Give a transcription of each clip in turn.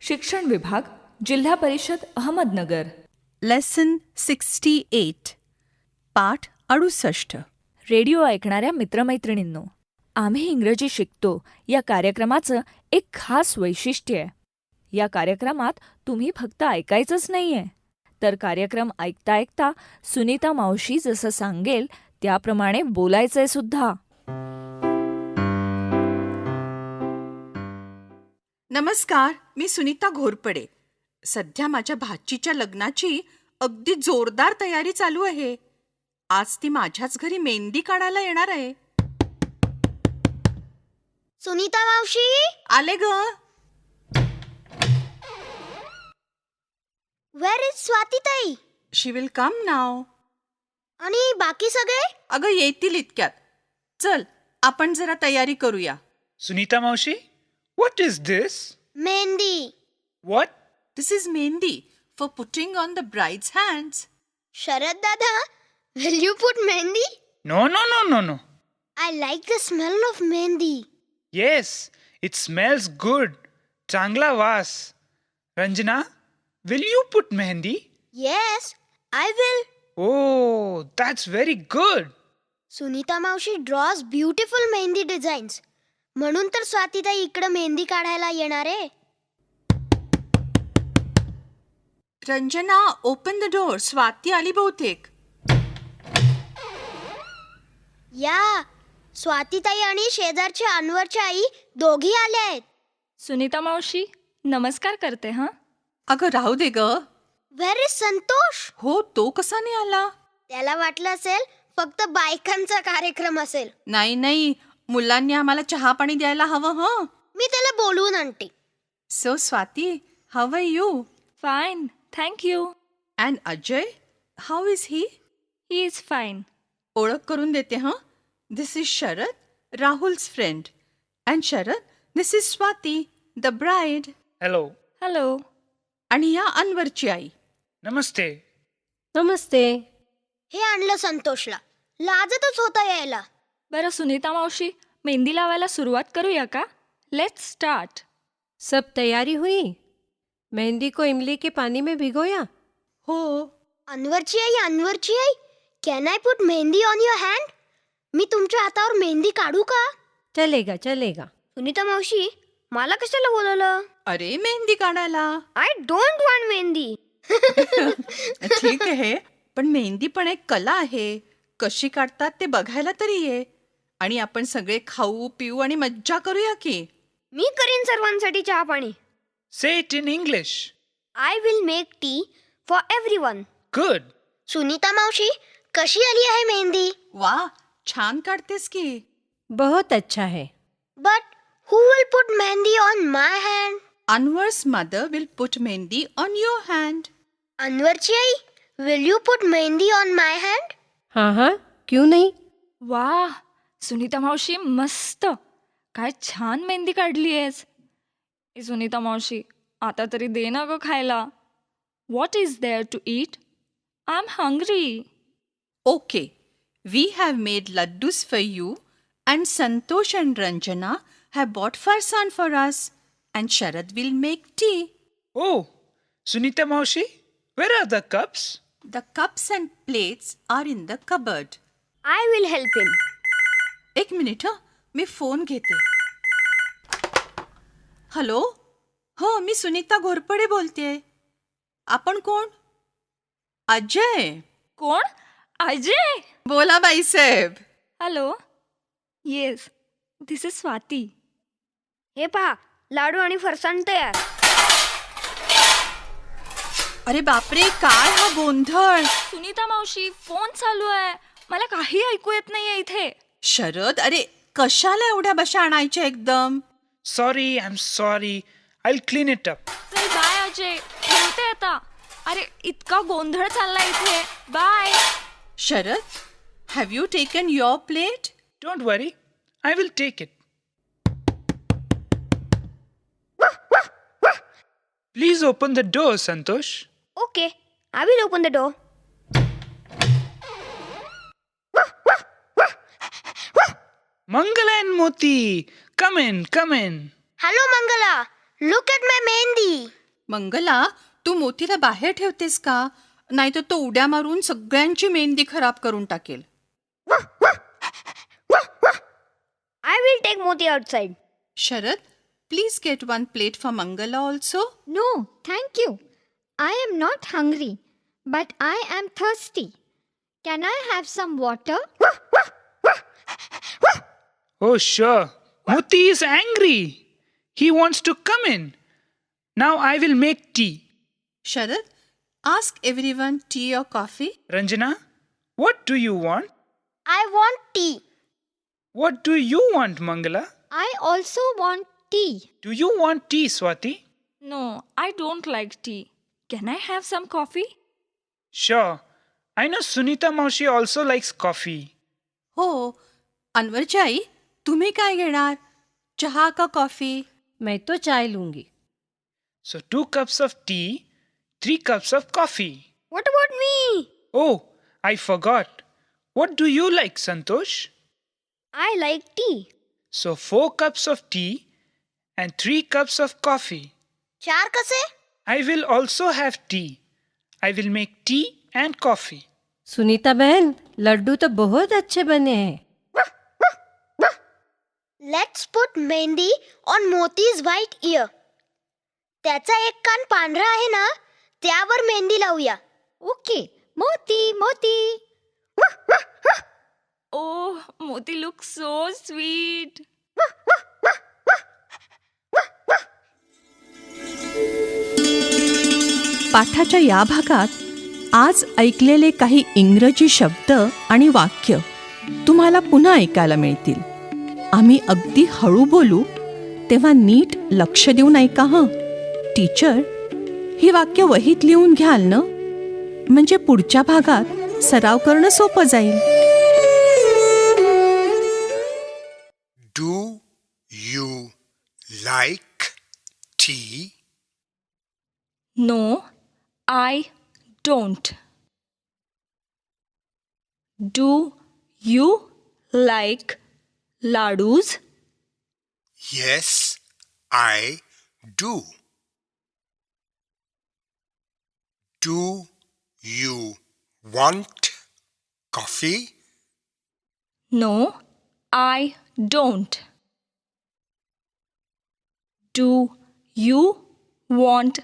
शिक्षण विभाग जिल्हा परिषद अहमदनगर. लेसन सिक्स्टी एट पाठ अडुसष्ट. रेडिओ ऐकणाऱ्या मित्रमैत्रिणींनो आम्ही इंग्रजी शिकतो. या कार्यक्रमाचं एक खास वैशिष्ट्य आहे. या कार्यक्रमात तुम्ही फक्त ऐकायचंच नाही आहे तर कार्यक्रम ऐकता ऐकता सुनीता मावशी जसं सांगेल त्याप्रमाणे बोलायचंय सुद्धा. नमस्कार मी सुनीता घोरपडे. सध्या माझ्या भाचीच्या लग्नाची अगदी जोरदार तयारी चालू आहे. आज ती माझ्याच घरी मेहंदी काढायला येणार आहे. सुनीता मावशी? आले ग. वेर इज स्वातीताई शी विल कम नाव आणि बाकी सगळे? अगं येतील इतक्यात. चल आपण जरा तयारी करूया. Sunita Maushi, What is this? Mendi. What? This is Mendi for putting on the bride's hands. Sharad Dada, will you put Mendi? No, no, no, no, no. I like the smell of Mendi. Yes, it smells good. Changla vas. Ranjana, will you put Mendi? Yes, I will. Oh, that's very good. Sunita Maushi draws beautiful Mendi designs. म्हणून तर स्वातीताई इकडं मेहंदी काढायला येणार आहे. Ranjana open the door Swati आली बहुतेक. या स्वातीताई आणि शेजारची अनवरची आई दोघी आल्या आहेत. सुनीता मावशी नमस्कार करते हां? अगं राहू दे ग. Where is Santosh. हो तो कसा नाही आला? त्याला वाटलं असेल फक्त बायकांचा कार्यक्रम असेल. नाही नाही. मुलांनी आम्हाला चहा पाणी द्यायला हवं हं? मी त्याला बोलवून आणते. So Swati how are you fine thank you and Ajay how is he he is fine ओळख करून देते हं? This is Sharad Rahul's friend and Sharad this is Swati the bride Hello. Hello आणि ह्या अनवरची आई. Namaste. नमस्ते हे आणलं संतोषला. लाजतच होता यायला. बरं सुनीता मावशी मेहंदी लावायला सुरुवात करूया का? लेट स्टार्ट सब तैयारी हुई? मेहंदी को इमली के पानी में भिगोया? हो। अनवरची आई अनवरची आई. Can I put mehndi on your hand मी तुमच्या हातावर मेहंदी काढू का? चलेगा चलेगा. सुनीता मावशी मला कशाला बोलवलं? अरे मेहंदी काढायला. I don't want mehndi. ठीक आहे पण मेहंदी पण एक कला आहे. कशी काढतात ते बघायला तरी ये. आणि आपण सगळे खाऊ पिऊ आणि मज्जा करूया की? मी करीन सर्वांसाठी चहा पाणी. Say it in English. I will make tea for everyone Good. Sunita मावशी कशी आली आहे मेहंदी? वा छान काढतेस की. बहुत अच्छा है. But who will put mehndi on my hand Anwar's mother will put mehndi on your hand अनवरची I will you put mehndi on my hand हाँ हाँ क्यों नहीं? वा सुनीता मावशी मस्त. काय छान मेहंदी काढली आहेस. ए सुनीता मावशी आता तरी दे ना गं खायला. What is there to eat I am hungry okay we have made laddus for you and Santosh and Ranjana have bought farsan for us and Sharad will make tea Oh, Sunita Maushi, where are the cups? The cups and plates are in the cupboard I will help him एक minute हं. मी phone घेते. Hello? हो मी सुनीता घोरपडे बोलतेय. आपण कोण? अजय. कोण? अजय! बोला बाईसाहेब hello? Yes this is Swati. हे पहा लाडू आणि फरसाण तयार अरे बापरे काय हा गोंधळ? सुनीता मावशी फोन चालू आहे. मला काही ऐकू येत नाहीये इथे. शरद अरे कशाला एवढ्या बशा आणायच्या एकदम Sorry, I'm sorry. I'll clean it up. चल बाय पाहिजे ठेवते आता अरे इतका गोंधळ चाललाय इथे bye Sharad have you taken your plate Don't worry, I will take it. Please open the door, Santosh. Okay I will open the door Mangala and Moti, come in, come in. Hello Mangala look at my mehndi Mangala तू मोतीला बाहेर ठेवतेस का नाहीतर तो उड्या मारून सगळ्यांची मेहंदी खराब करून टाकेल I will take moti outside Sharad please get one plate for Mangala also No, thank you. I am not hungry, but I am thirsty. Can I have some water? Oh, sure. What? Muthi is angry. He wants to come in. Now I will make tea. Sharad, ask everyone tea or coffee. Ranjana, what do you want? I want tea. What do you want, Mangala? I also want tea. Do you want tea, Swati? No, I don't like tea. Can I have some coffee? Sure. I know Sunita Maushi also likes coffee. Oh, Anwar chai. तुम्हें क्या घेणार चाह का coffee मैं तो चाय लूँगी। So two cups of tea three cups of coffee what about me oh I forgot what do you like Santosh I like tea so four cups of tea and three cups of coffee चार कसे? I will also have tea I will make tea and coffee Sunita बहन लड्डू तो बहुत अच्छे बने हैं। Let's put mehndi on Moti's white ear त्याचा एक कान पांढरा आहे ना त्यावर मेहंदी लावूया. Okay, Moti, Moti. ओ मोती लुक सो स्वीट पाठाच्या या भागात आज ऐकलेले काही इंग्रजी शब्द आणि वाक्य तुम्हाला पुन्हा ऐकायला मिळतील. आम्ही अगदी हळू बोलू तेव्हा नीट लक्ष देऊन ऐका हं. टीचर ही वाक्य वहीत लिहून घ्याल ना? म्हणजे पुढच्या भागात सराव करणं सोपं जाईल. Do you like tea? No I don't. Do you like laddus? Yes, I do. Do you want coffee? No, I don't. Do you want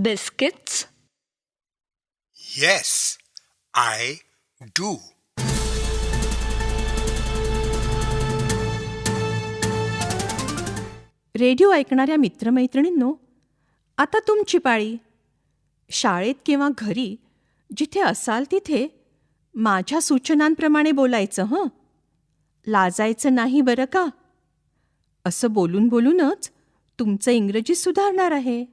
biscuits? Yes, I do. Radio ऐकणाऱ्या मित्रमैत्रिणींनो आता तुमची पाळी. शाळेत किंवा घरी जिथे असाल तिथे माझ्या सूचनांप्रमाणे बोलायचं हं? लाजायचं नाही बरं का? असं बोलून बोलूनच तुमचं इंग्रजी सुधारणार आहे.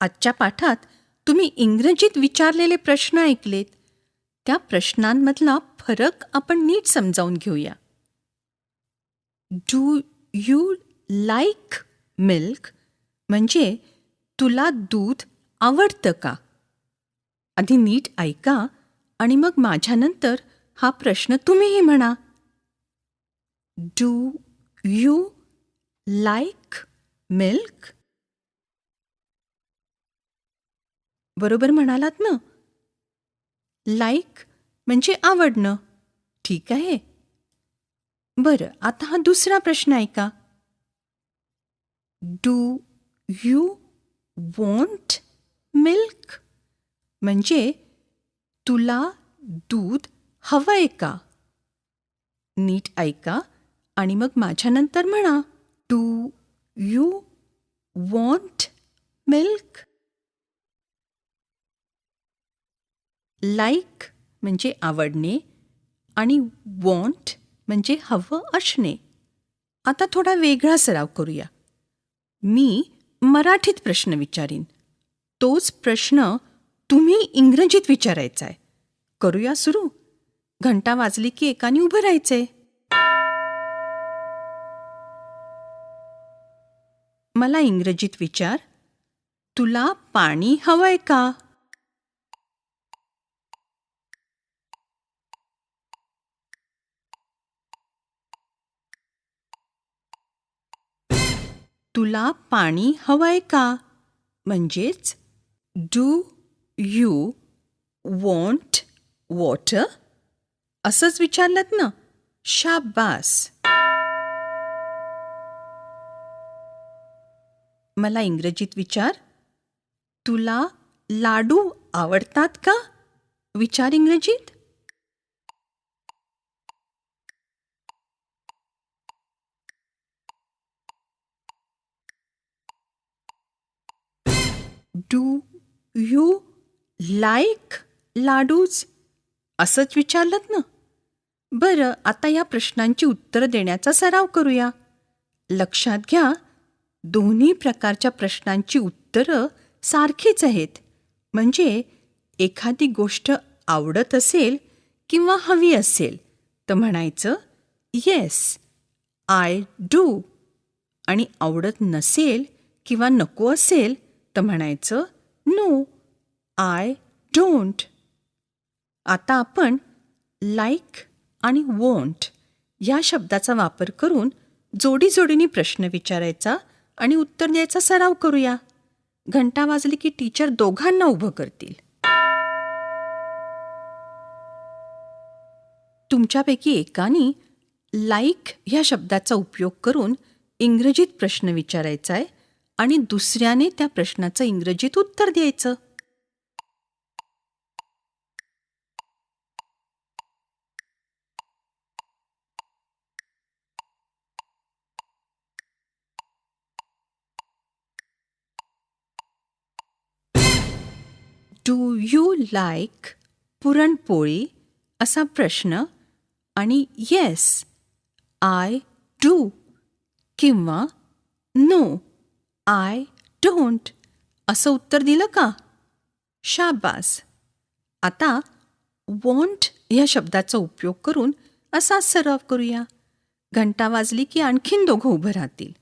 आजच्या पाठात तुम्ही इंग्रजीत विचारलेले प्रश्न ऐकलेत. त्या प्रश्नांमधला फरक आपण नीट समजावून घेऊया. डू यू लाईक मिल्क म्हणजे तुला दूध आवडतं का? आधी नीट ऐका आणि मग माझ्यानंतर हा प्रश्न तुम्हीही म्हणा. डू यू लाईक मिल्क बरोबर म्हणालात ना? लाईक म्हणजे आवडणं. ठीक आहे. बरं आता हा दुसरा प्रश्न ऐका. Do you want milk? म्हणजे तुला दूध हवंय का? नीट ऐका आणि मग माझ्यानंतर म्हणा. Do you want milk? Like म्हणजे आवडणे आणि वॉन्ट म्हणजे हवं असणे. आता थोडा वेगळा सराव करूया. मी मराठीत प्रश्न विचारीन. तोच प्रश्न तुम्ही इंग्रजीत विचारायचा आहे करूया सुरू. घंटा वाजली की एकाने उभं राहायचंय. मला इंग्रजीत विचार. तुला पाणी हवंय का? तुला पाणी हवंय का? म्हणजेच डू यू वॉन्ट वॉटर असंच विचारलं ना. शाबास. मला इंग्रजीत विचार. तुला लाडू आवडतात का? विचार इंग्रजीत. Do you like laddus? असंच विचारलं ना. बरं आता या प्रश्नांची उत्तरं देण्याचा सराव करूया. लक्षात घ्या दोन्ही प्रकारच्या प्रश्नांची उत्तरं सारखीच आहेत. म्हणजे एखादी गोष्ट आवडत असेल किंवा हवी असेल तर म्हणायचं येस आय डू. आणि आवडत नसेल किंवा नको असेल तर म्हणायचं नो आय डोंट. आता आपण लाईक आणि वोंट या शब्दाचा वापर करून जोडी जोडीने प्रश्न विचारायचा आणि उत्तर द्यायचा सराव करूया. घंटा वाजली की टीचर दोघांना उभं करतील. तुमच्यापैकी एकाने लाईक ह्या शब्दाचा उपयोग करून इंग्रजीत प्रश्न विचारायचा आहे आणि दुसऱ्याने त्या प्रश्नाचं इंग्रजीत उत्तर द्यायचं. Do you like puranpoli? असा प्रश्न आणि येस आय डू किंवा नो आय डोंट असं उत्तर दिलं का? शाबास. आता वॉन्ट या शब्दाचा उपयोग करून असाच सराव करूया. घंटा वाजली की आणखीन दोघं उभं राहतील.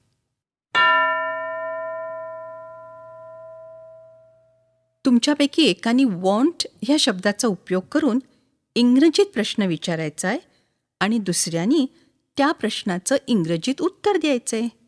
तुमच्यापैकी एकाने वॉन्ट ह्या शब्दाचा उपयोग करून इंग्रजीत प्रश्न विचारायचा आहे आणि दुसऱ्यानी त्या प्रश्नाचं इंग्रजीत उत्तर द्यायचं आहे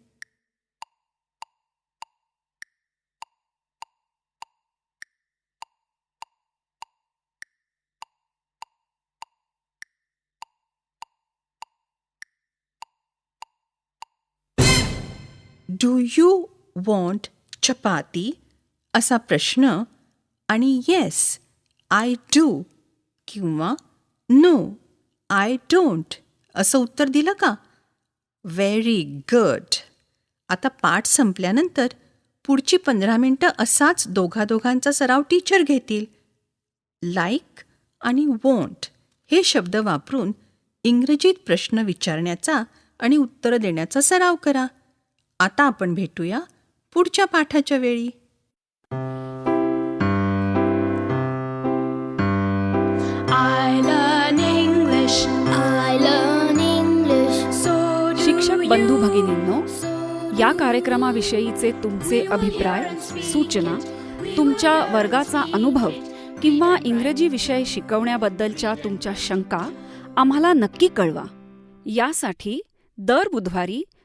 डू यू वॉन्ट चपाती असा प्रश्न आणि येस आय डू किंवा नो आय डोंट असं उत्तर दिलं का? व्हेरी गुड आता पाठ संपल्यानंतर पुढची पंधरा मिनटं असाच दोघा दोघांचा सराव टीचर घेतील. लाईक आणि वॉन्ट हे शब्द वापरून इंग्रजीत प्रश्न विचारण्याचा आणि उत्तरं देण्याचा सराव करा. आता आपण भेटूया पुढच्या पाठाच्या वेळी. शिक्षक. बंधू भगिनींनो या कार्यक्रमाविषयीचे तुमचे अभिप्राय सूचना तुमच्या वर्गाचा अनुभव किंवा इंग्रजी विषय शिकवण्याबद्दलच्या तुमच्या शंका आम्हाला नक्की कळवा. यासाठी दर बुधवारी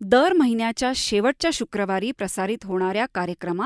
दर महिन्याच्या शेवटच्या शुक्रवारी प्रसारित होणाऱ्या कार्यक्रमात